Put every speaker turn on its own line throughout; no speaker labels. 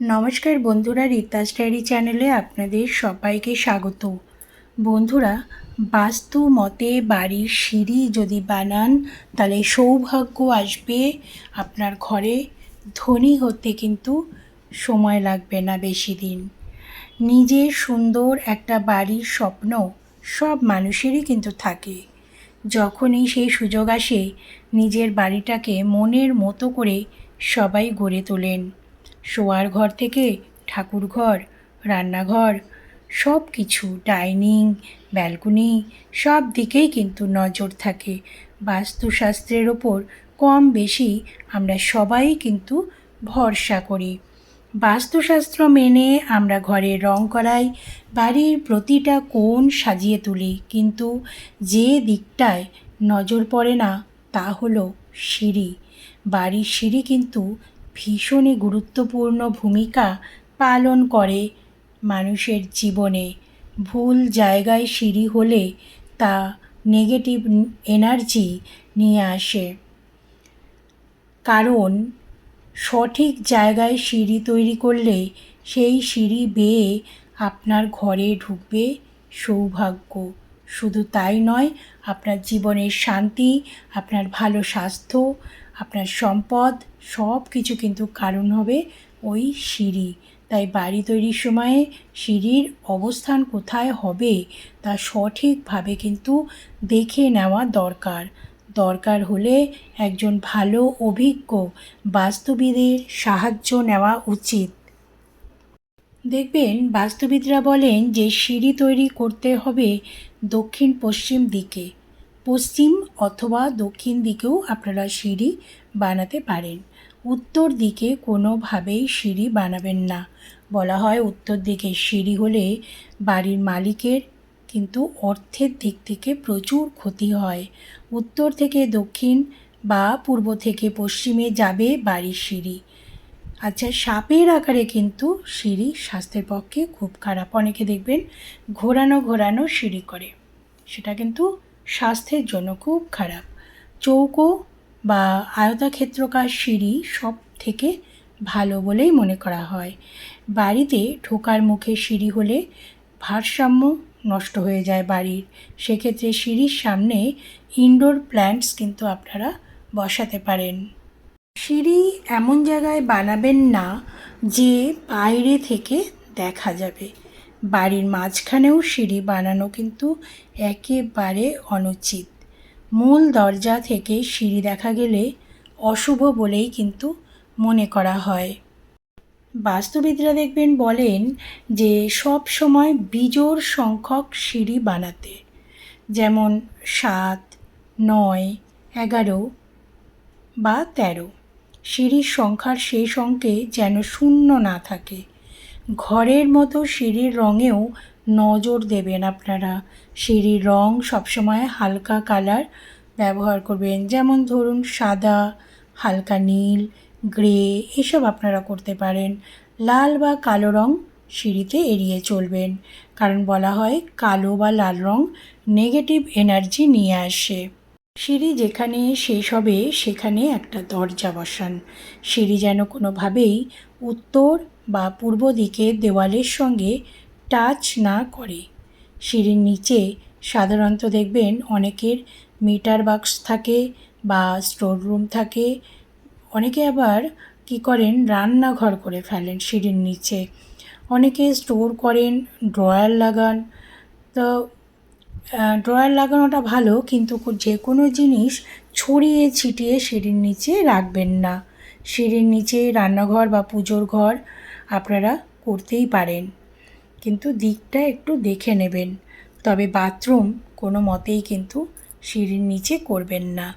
নমস্কার বন্ধুরা, রিতাস ডায়েরি চ্যানেলে আপনাদের সবাইকে স্বাগত। বন্ধুরা, বাস্তু মতে বাড়ির সিঁড়ি যদি বানান, তাহলে সৌভাগ্য আসবে। আপনার ঘরে ধনী হতে কিন্তু সময় লাগবে না বেশি দিন। নিজের সুন্দর একটা বাড়ির স্বপ্ন সব মানুষেরই কিন্তু থাকে। যখনই সেই সুযোগ আসে, নিজের বাড়িটাকে মনের মতো করে সবাই গড়ে তোলেন। শোয়ার ঘর থেকে ঠাকুর ঘর রান্নাঘর সব কিছু ডাইনিং, ব্যালকনি, সব দিকেই কিন্তু নজর থাকে। বাস্তুশাস্ত্রের ওপর কম বেশি আমরা সবাই কিন্তু ভরসা করি। বাস্তুশাস্ত্র মেনে আমরা ঘরে রং করাই, বাড়ির প্রতিটা কোণ সাজিয়ে তুলি, কিন্তু যে দিকটায় নজর পড়ে না, তা হলো সিঁড়ি। বাড়ির সিঁড়ি কিন্তু ভীষণই গুরুত্বপূর্ণ ভূমিকা পালন করে মানুষের জীবনে। ভুল জায়গায় সিঁড়ি হলে তা নেগেটিভ এনার্জি নিয়ে আসে। কারণ, সঠিক জায়গায় সিঁড়ি তৈরি করলে সেই সিঁড়ি বেয়ে আপনার ঘরে ঢুকবে সৌভাগ্য। শুধু তাই নয়, আপনার জীবনের শান্তি, আপনার ভালো স্বাস্থ্য আপনার সম্পদ, সব কিছু কিন্তু কারণ হবে ওই সিঁড়ি। তাই বাড়ি তৈরির সময়ে সিঁড়ির অবস্থান কোথায় হবে তা সঠিকভাবে কিন্তু দেখে নেওয়া দরকার। দরকার হলে একজন ভালো, অভিজ্ঞ বাস্তুবিদের সাহায্য নেওয়া উচিত। দেখবেন বাস্তুবিদরা বলেন যে সিঁড়ি তৈরি করতে হবে দক্ষিণ পশ্চিম দিকে। পশ্চিম অথবা দক্ষিণ দিকেও আপনারা সিঁড়ি বানাতে পারেন। উত্তর দিকে কোনোভাবেই সিঁড়ি বানাবেন না। বলা হয় উত্তর দিকে সিঁড়ি হলে বাড়ির মালিকের কিন্তু অর্থের দিক থেকে প্রচুর ক্ষতি হয়। উত্তর থেকে দক্ষিণ বা পূর্ব থেকে পশ্চিমে যাবে বাড়ির সিঁড়ি। আচ্ছা সাপের আকারে কিন্তু সিঁড়ি স্বাস্থ্যের পক্ষে খুব খারাপ। অনেকে দেখবেন ঘোরানো ঘোরানো সিঁড়ি করে। সেটা কিন্তু স্বাস্থ্যের জন্য খুব খারাপ। চৌকো বা আয়তাক্ষেত্রকার সিঁড়ি সব থেকে ভালো বলেই মনে করা হয়। বাড়িতে ঢোকার মুখে সিঁড়ি হলে ভারসাম্য নষ্ট হয়ে যায় বাড়ির। সেক্ষেত্রে সিঁড়ির সামনে ইনডোর প্ল্যান্টস কিন্তু আপনারা বসাতে পারেন। সিঁড়ি এমন জায়গায় বানাবেন না যে বাইরে থেকে দেখা যাবে। বাড়ির মাঝখানেও সিঁড়ি বানানো কিন্তু একেবারে অনুচিত। মূল দরজা থেকে সিঁড়ি দেখা গেলে অশুভ বলেই কিন্তু মনে করা হয়। বাস্তুবিদরা দেখবেন বলেন যে, সব সময় বিজোড় সংখ্যক সিঁড়ি বানাতে, যেমন সাত, নয়, এগারো বা তেরো। সিঁড়ির সংখ্যার শেষ অঙ্কে যেন শূন্য না থাকে। ঘরের মতো সিঁড়ির রঙেও নজর দেবেন আপনারা। সিঁড়ির রং সবসময় হালকা কালার ব্যবহার করবেন। যেমন ধরুন, সাদা, হালকা নীল, গ্রে, এসব আপনারা করতে পারেন। লাল বা কালো রং সিঁড়িতে এড়িয়ে চলবেন। কারণ বলা হয়, কালো বা লাল রং নেগেটিভ এনার্জি নিয়ে আসে। সিঁড়ি যেখানে শেষ হবে, সেখানে একটা দরজা বসান। সিঁড়ি যেন কোনোভাবেই উত্তর বা পূর্ব দিকে দেওয়ালের সঙ্গে টাচ না করে। সিঁড়ির নিচে সাধারণত দেখবেন অনেকের মিটার বাক্স থাকে বা স্টোর রুম থাকে। অনেকে আবার কি করেন, রান্নাঘর করে ফেলেন সিঁড়ির নিচে। অনেকে স্টোর করেন, ড্রয়ার লাগান। তো ড্রয়ার লাগানোটা ভালো, কিন্তু যে কোনো জিনিস ছড়িয়ে ছিটিয়ে সিঁড়ির নিচে রাখবেন না। সিঁড়ির নিচে রান্নাঘর বা পুজোর ঘর আপনারা করতেই পারেন। কিন্তু দিকটা একটু দেখে নেবেন। তবে বাথরুম কোনো মতেই কিন্তু সিঁড়ির নিচে করবেন না।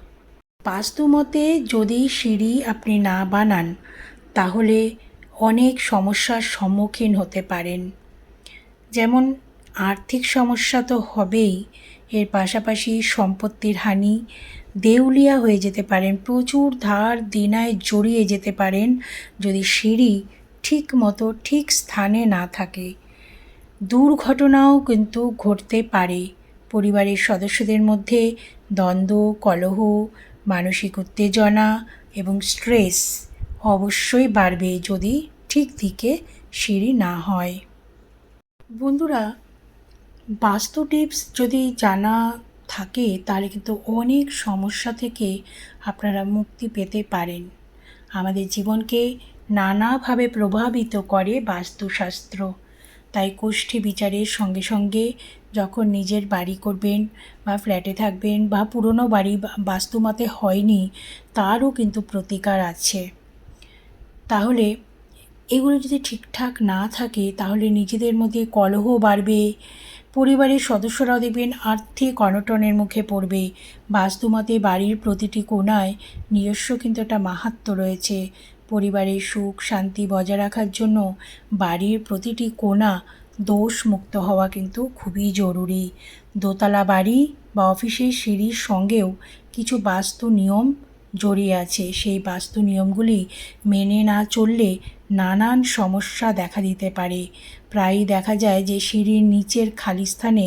বাস্তু মতে যদি সিঁড়ি আপনি না বানান, তাহলে অনেক সমস্যার সম্মুখীন হতে পারেন। যেমন আর্থিক সমস্যা তো হবেই, এর পাশাপাশি সম্পত্তির হানি দেউলিয়া হয়ে যেতে পারেন, প্রচুর ধার দিনায় জড়িয়ে যেতে পারেন যদি সিঁড়ি ঠিক মতো ঠিক স্থানে না থাকে। দুর্ঘটনাও কিন্তু ঘটতে পারে। পরিবারের সদস্যদের মধ্যে দ্বন্দ্ব, কলহ, মানসিক উত্তেজনা এবং স্ট্রেস অবশ্যই বাড়বে যদি ঠিক দিকে সিঁড়ি না হয়। বন্ধুরা বাস্তু টিপস যদি জানা থাকে, তাহলে কিন্তু অনেক সমস্যা থেকে আপনারা মুক্তি পেতে পারেন। আমাদের জীবনকে নানাভাবে প্রভাবিত করে বাস্তুশাস্ত্র। তাই কোষ্ঠী বিচারের সঙ্গে সঙ্গে যখন নিজের বাড়ি করবেন বা ফ্ল্যাটে থাকবেন বা পুরনো বাড়ি বাস্তুমতে হয়নি, তারও কিন্তু প্রতিকার আছে। তাহলে এগুলো যদি ঠিকঠাক না থাকে, তাহলে নিজেদের মধ্যে কলহ বাড়বে, পরিবারের সদস্যরাও দেখবেন আর্থিক অনটনের মুখে পড়বে। বাস্তুমতে বাড়ির প্রতিটি কোণায় নিজস্ব কিন্তু একটা মাহাত্ম রয়েছে। পরিবারের সুখ শান্তি বজায় রাখার জন্য বাড়ির প্রতিটি কোণা দোষ মুক্ত হওয়া কিন্তু খুবই জরুরি। দোতলা বাড়ি বা অফিসের সিঁড়ির সঙ্গেও কিছু বাস্তু নিয়ম জড়িয়ে আছে। সেই বাস্তু নিয়মগুলি মেনে না চললে নানান সমস্যা দেখা দিতে পারে। প্রায়ই দেখা যায় যে সিঁড়ির নিচের খালি স্থানে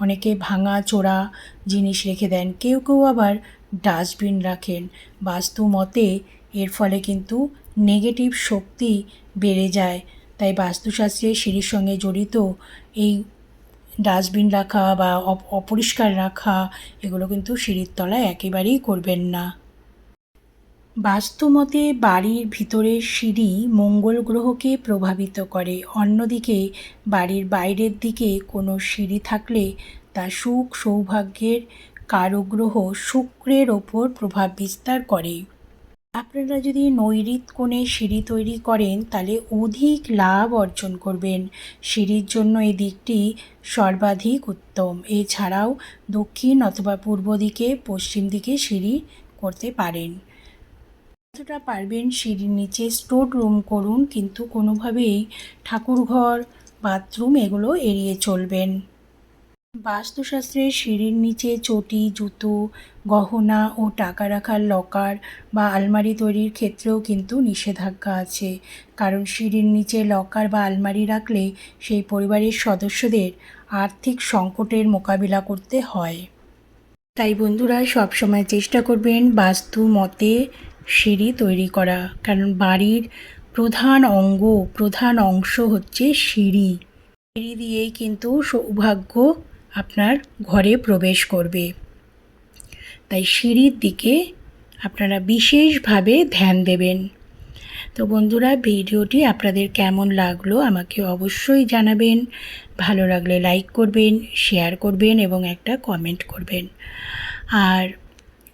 অনেকে ভাঙা, চোরা জিনিস রেখে দেন। কেউ কেউ আবার ডাস্টবিন রাখেন। বাস্তু মতে এর ফলে কিন্তু নেগেটিভ শক্তি বেড়ে যায়। তাই বাস্তুশাস্ত্রে সিঁড়ির সঙ্গে জড়িত এই ডাস্টবিন রাখা বা অপ- অপরিষ্কার রাখা, এগুলো কিন্তু সিঁড়ির তলায় একেবারেই করবেন না। বাস্তুমতে বাড়ির ভিতরের সিঁড়ি মঙ্গল গ্রহকে প্রভাবিত করে। অন্যদিকে বাড়ির বাইরের দিকে কোনো সিঁড়ি থাকলে তা সুখ সৌভাগ্যের কারগ্রহ শুক্রের ওপর প্রভাব বিস্তার করে। আপনারা যদি নৈরিত কোণে সিঁড়ি তৈরি করেন, তাহলে অধিক লাভ অর্জন করবেন। সিঁড়ির জন্য এই দিকটি সর্বাধিক উত্তম। এছাড়াও দক্ষিণ অথবা পূর্ব দিকে, পশ্চিম দিকে সিঁড়ি করতে পারেন। যতটা পারবেন সিঁড়ির নিচে স্টোর রুম করুন, কিন্তু কোনোভাবেই ঠাকুরঘর বাথরুম এগুলো এড়িয়ে চলবেন। বাস্তুশাস্ত্রের সিঁড়ির নিচে চটি, জুতো, গহনা ও টাকা রাখার লকার বা আলমারি তৈরির ক্ষেত্রেও কিন্তু নিষেধাজ্ঞা আছে। কারণ সিঁড়ির নিচে লকার বা আলমারি রাখলে সেই পরিবারের সদস্যদের আর্থিক সংকটের মোকাবিলা করতে হয়। তাই বন্ধুরা, সবসময় চেষ্টা করবেন বাস্তু মতে সিঁড়ি তৈরি করা। কারণ বাড়ির প্রধান অঙ্গ, প্রধান অংশ হচ্ছে সিঁড়ি। সিঁড়ি দিয়েই কিন্তু সৌভাগ্য আপনার ঘরে প্রবেশ করবে। তাই সিঁড়ির দিকে আপনারা বিশেষভাবে ধ্যান দেবেন। তো বন্ধুরা, ভিডিওটি আপনাদের কেমন লাগল আমাকে অবশ্যই জানাবেন। ভালো লাগলে লাইক করবেন, শেয়ার করবেন এবং একটা কমেন্ট করবেন। আর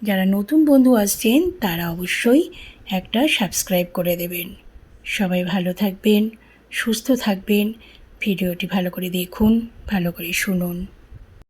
যারা নতুন বন্ধু আসছেন, তারা অবশ্যই একটা সাবস্ক্রাইব করে দেবেন। সবাই ভালো থাকবেন, সুস্থ থাকবেন। ভিডিওটি ভালো করে দেখুন, ভালো করে শুনুন।